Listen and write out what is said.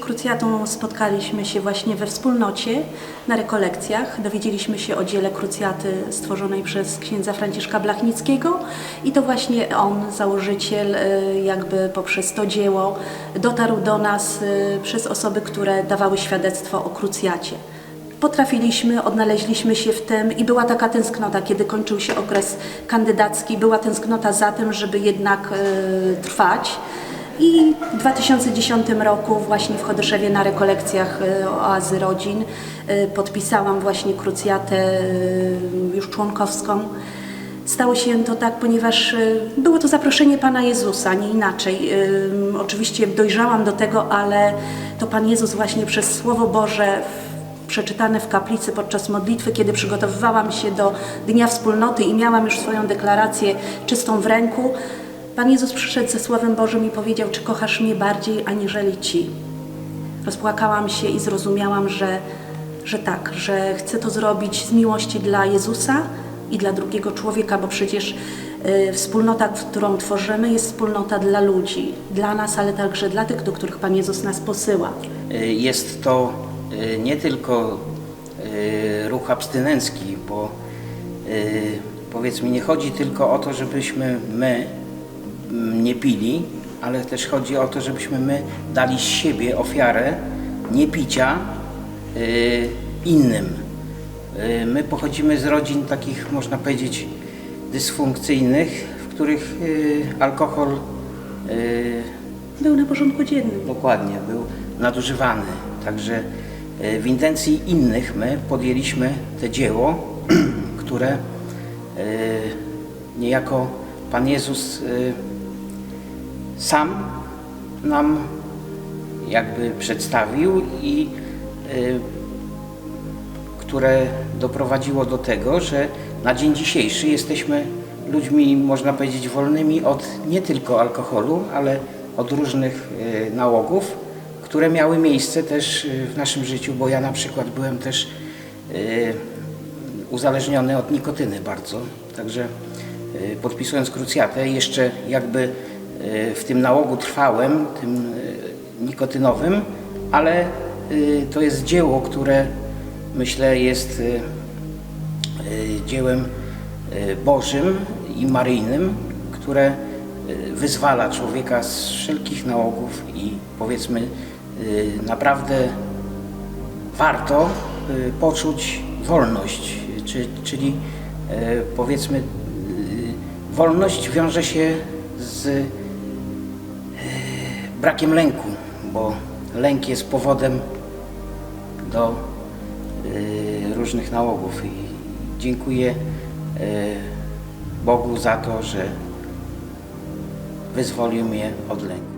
krucjatą spotkaliśmy się właśnie we wspólnocie na rekolekcjach. Dowiedzieliśmy się o dziele krucjaty stworzonej przez księdza Franciszka Blachnickiego i to właśnie on, założyciel, y, jakby poprzez to dzieło dotarł do nas y, przez osoby, które dawały świadectwo o krucjacie. Potrafiliśmy, odnaleźliśmy się w tym i była taka tęsknota, kiedy kończył się okres kandydacki, była tęsknota za tym, żeby jednak y, trwać. I w 2010 roku właśnie w Chodyszewie na rekolekcjach y, Oazy Rodzin y, podpisałam właśnie krucjatę y, już członkowską. Stało się to tak, ponieważ było to zaproszenie Pana Jezusa, nie inaczej. Oczywiście dojrzałam do tego, ale to Pan Jezus właśnie przez Słowo Boże przeczytane w kaplicy podczas modlitwy, kiedy przygotowywałam się do Dnia Wspólnoty i miałam już swoją deklarację czystą w ręku, Pan Jezus przyszedł ze Słowem Bożym i powiedział, czy kochasz mnie bardziej aniżeli Ci. Rozpłakałam się i zrozumiałam, że, że tak, że chcę to zrobić z miłości dla Jezusa i dla drugiego człowieka, bo przecież y, wspólnota, którą tworzymy, jest wspólnota dla ludzi, dla nas, ale także dla tych, do których Pan Jezus nas posyła. Y, Jest to y, nie tylko ruch abstynencki, bo powiedzmy nie chodzi tylko o to, żebyśmy my nie pili, ale też chodzi o to, żebyśmy my dali z siebie ofiarę niepicia y, innym. Y, My pochodzimy z rodzin takich, można powiedzieć, dysfunkcyjnych, w których y, alkohol y, Był na porządku dziennym. Dokładnie, był nadużywany. Także w intencji innych my podjęliśmy te dzieło, które niejako Pan Jezus e, sam nam jakby przedstawił i e, które doprowadziło do tego, że na dzień dzisiejszy jesteśmy ludźmi, można powiedzieć, wolnymi od nie tylko alkoholu, ale od różnych e, nałogów, które miały miejsce też e, w naszym życiu, bo ja na przykład byłem też uzależniony od nikotyny bardzo. Także podpisując krucjatę, jeszcze jakby w tym nałogu trwałem, tym e, nikotynowym, ale e, to jest dzieło, które myślę jest e, dziełem Bożym i Maryjnym, które wyzwala człowieka z wszelkich nałogów i powiedzmy naprawdę warto poczuć wolność, czy, czyli powiedzmy wolność wiąże się z brakiem lęku, bo lęk jest powodem do y, różnych nałogów i dziękuję e, Bogu za to, że wyzwolił mnie od lęku.